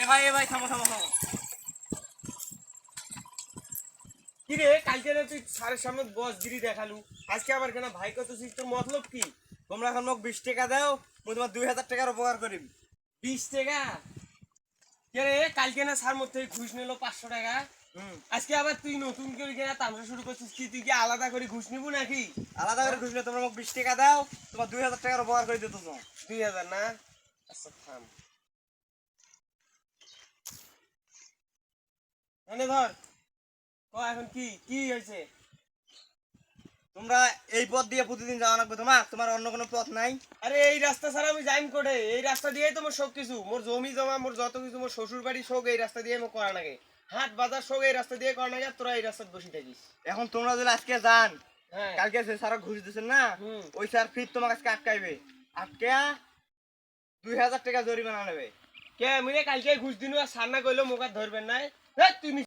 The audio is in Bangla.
এ ভাই এ ভাই থামো থামো থামো। কি রে কালকে তুই স্যারের সামনে বসগিরি দেখালু? আজকে আবার কেন ভাই কত তোর মতলব কি? তোমরা এখন মোক বিশ টাকা দাও মই তোমার দুই হাজার টাকার উপকার করিম। বিশ টাকা? কালকে না স্যার মধ্যে ঘুষ নিল পাঁচশো টাকা। হুম। আজকে আবার তুই নতুন করে কিনা তামসা শুরু করছিস কি? তুই কি আলাদা করে ঘুষ নিবো নাকি? আলাদা করে ঘুষ খুশি তোমরা মোক বিশ টাকা দাও তোমার দুই হাজার টাকার উপকার করে দিত দুই হাজার না? আচ্ছা থাম। এনে ধর। ক এখন কি কি হয়েছে? তোমরা এই পথ দিয়ে প্রতিদিন যাওয়া লাগবে তোমার তোমার অন্য কোনো পথ নাই? আরে এই রাস্তা ছাড়া আমি যাইম কোটে? এই রাস্তা দিয়েই তো মোর সব কিছু। মোর জমি জমা মোর যত কিছু মোর শ্বশুর বাড়ি শোক এই রাস্তা দিয়ে মোর করা লাগে। হাট বাজার শোক এই রাস্তা দিয়ে করা লাগে তোরা এই রাস্তায় বসে থাকিস। এখন তোমরা যদি আজকে যান হ্যাঁ। কালকে যে স্যার ঘুষ দিচ্ছেন না। ওই স্যার ফির তোমাকে আজকে আটকাইবে। আটকে দুই হাজার টাকা জরিমানা নেবে। কে আমি কালকে ঘুষ দিনু আর সান্না কইলো মোকার ধরবেন নাই। তুমি